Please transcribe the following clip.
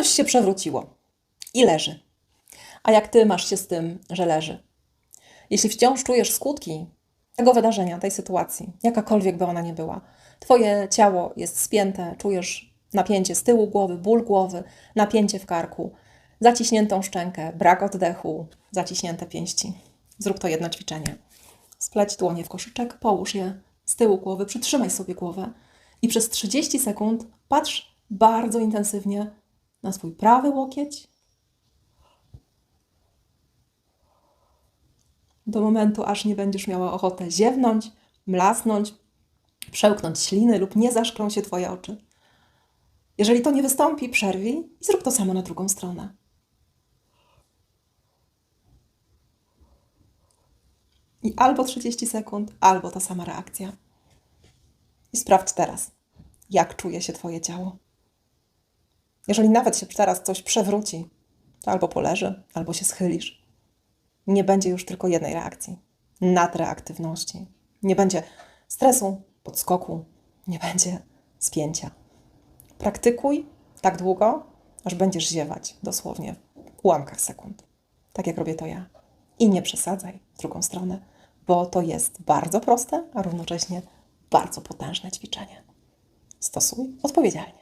coś się przewróciło i leży. A jak ty masz się z tym, że leży? Jeśli wciąż czujesz skutki tego wydarzenia, tej sytuacji, jakakolwiek by ona nie była, twoje ciało jest spięte, czujesz napięcie z tyłu głowy, ból głowy, napięcie w karku, zaciśniętą szczękę, brak oddechu, zaciśnięte pięści. Zrób to jedno ćwiczenie. Spleć dłonie w koszyczek, połóż je z tyłu głowy, przytrzymaj sobie głowę i przez 30 sekund patrz bardzo intensywnie na swój prawy łokieć. Do momentu, aż nie będziesz miała ochotę ziewnąć, mlasnąć, przełknąć śliny lub nie zaszklą się Twoje oczy. Jeżeli to nie wystąpi, przerwij i zrób to samo na drugą stronę. I albo 30 sekund, albo ta sama reakcja. I sprawdź teraz, jak czuje się Twoje ciało. Jeżeli nawet się teraz coś przewróci, to albo poleży, albo się schylisz. Nie będzie już tylko jednej reakcji nadreaktywności. Nie będzie stresu, podskoku, nie będzie spięcia. Praktykuj tak długo, aż będziesz ziewać dosłownie w ułamkach sekund. Tak jak robię to ja. I nie przesadzaj w drugą stronę, bo to jest bardzo proste, a równocześnie bardzo potężne ćwiczenie. Stosuj odpowiedzialnie.